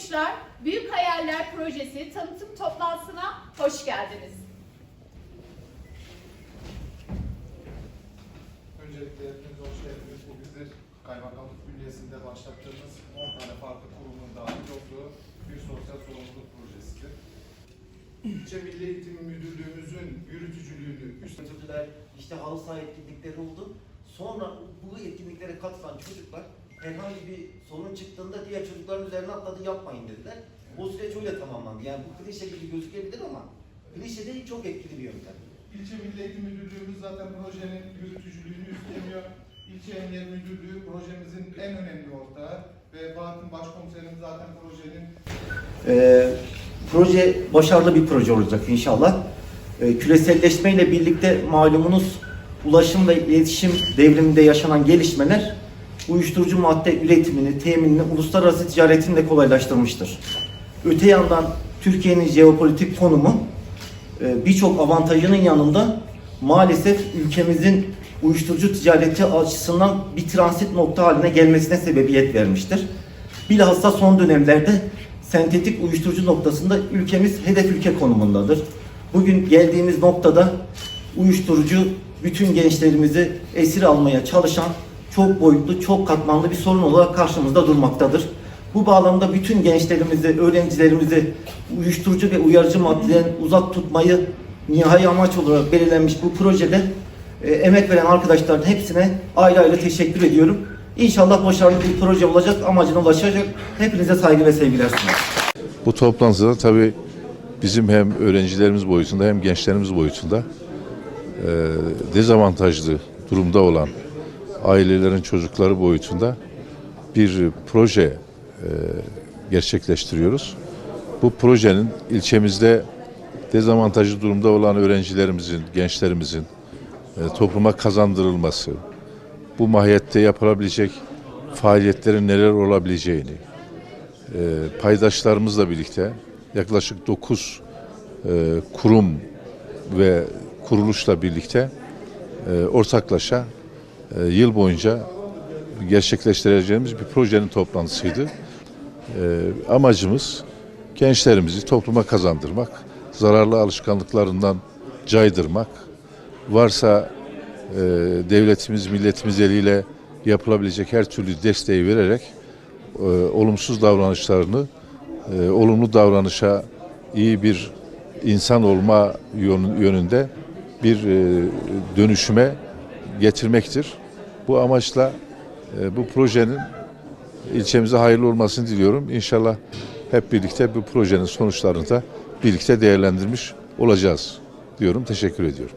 Dokunuşlar, Büyük Hayaller Projesi tanıtım toplantısına hoş geldiniz. Öncelikle hepiniz hoş geldiniz. Bu bizdir kaymakamlık bünyesinde başlattığımız 10 tane farklı kurumun dahil olduğu bir sosyal sorumluluk projesidir. İlçe Milli Eğitim Müdürlüğümüzün yürütücülüğünü Götürdüler, işte halı saha etkinlikleri oldu. Sonra bu etkinliklere katılan çocuklar herhangi bir sorun çıktığında diğer çocukların üzerine atladı yapmayın dediler. O süreç öyle tamamlandı. Yani bu klişe gibi gözükebilir ama klişe değil çok etkili bir yöntem. İlçe Milli Eğitim Müdürlüğümüz zaten projenin yürütücülüğünü üstleniyor. İlçe Emniyet Müdürlüğü projemizin en önemli ortağı ve Bahattin Başkomiserim zaten projenin Ee, proje başarılı bir proje olacak inşallah. Ee, küreselleşmeyle birlikte malumunuz ulaşım ve iletişim devriminde yaşanan gelişmeler uyuşturucu madde üretimini, teminini, uluslararası ticaretini de kolaylaştırmıştır. Öte yandan Türkiye'nin jeopolitik konumu e, birçok avantajının yanında maalesef ülkemizin uyuşturucu ticareti açısından bir transit nokta haline gelmesine sebebiyet vermiştir. Bilhassa son dönemlerde sentetik uyuşturucu noktasında ülkemiz hedef ülke konumundadır. Bugün geldiğimiz noktada uyuşturucu bütün gençlerimizi esir almaya çalışan çok boyutlu, çok katmanlı bir sorun olarak karşımızda durmaktadır. Bu bağlamda bütün gençlerimizi, öğrencilerimizi uyuşturucu ve uyarıcı maddeden uzak tutmayı nihai amaç olarak belirlenmiş bu projede e, emek veren arkadaşların hepsine ayrı ayrı teşekkür ediyorum. İnşallah başarılı bir proje olacak, amacına ulaşacak. Hepinize saygı ve sevgiler sunuyorum. Bu toplantıda tabii bizim hem öğrencilerimiz boyutunda hem gençlerimiz boyutunda e, dezavantajlı durumda olan ailelerin çocukları boyutunda bir proje e, gerçekleştiriyoruz. Bu projenin ilçemizde dezavantajlı durumda olan öğrencilerimizin, gençlerimizin e, topluma kazandırılması, bu mahiyette yapılabilecek faaliyetlerin neler olabileceğini, e, paydaşlarımızla birlikte yaklaşık 9 e, kurum ve kuruluşla birlikte e, ortaklaşa e, yıl boyunca gerçekleştireceğimiz bir projenin toplantısıydı. E, amacımız gençlerimizi topluma kazandırmak, zararlı alışkanlıklarından caydırmak, varsa e, devletimiz, milletimiz eliyle yapılabilecek her türlü desteği vererek olumsuz davranışlarını olumlu davranışa iyi bir insan olma yön- yönünde bir e, dönüşüme getirmektir. Bu amaçla e, bu projenin ilçemize hayırlı olmasını diliyorum. İnşallah hep birlikte bu projenin sonuçlarını da birlikte değerlendirmiş olacağız diyorum. Teşekkür ediyorum.